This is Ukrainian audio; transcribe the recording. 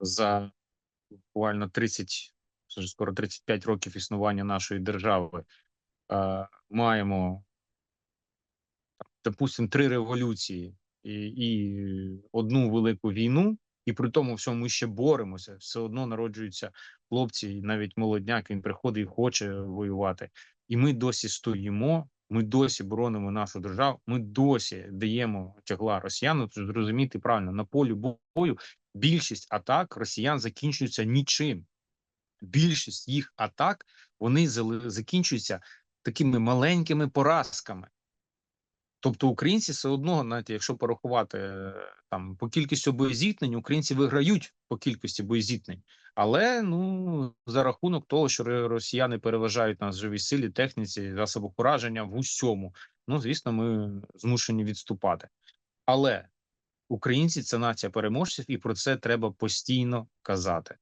за буквально 30, вже скоро 35 років існування нашої держави маємо, допустимо, три революції і, і одну велику війну, і при тому всьому ми ще боремося. Все одно народжуються хлопці, і навіть молодняк, він приходить і хоче воювати. І ми досі стоїмо. Ми досі боронимо нашу державу. Ми досі даємо тягла росіянам. Тож Зрозуміти правильно на полі бою більшість атак росіян закінчуються нічим. Більшість їх атак вони закінчуються такими маленькими поразками. Тобто українці все одно, навіть якщо порахувати е, там по кількості боєзіткнень, українці виграють по кількості боєзіткнень, але ну за рахунок того, що росіяни переважають нас в живій силі, техніці, засобах ураження в усьому. Ну звісно, ми змушені відступати. Але українці це нація переможців, і про це треба постійно казати.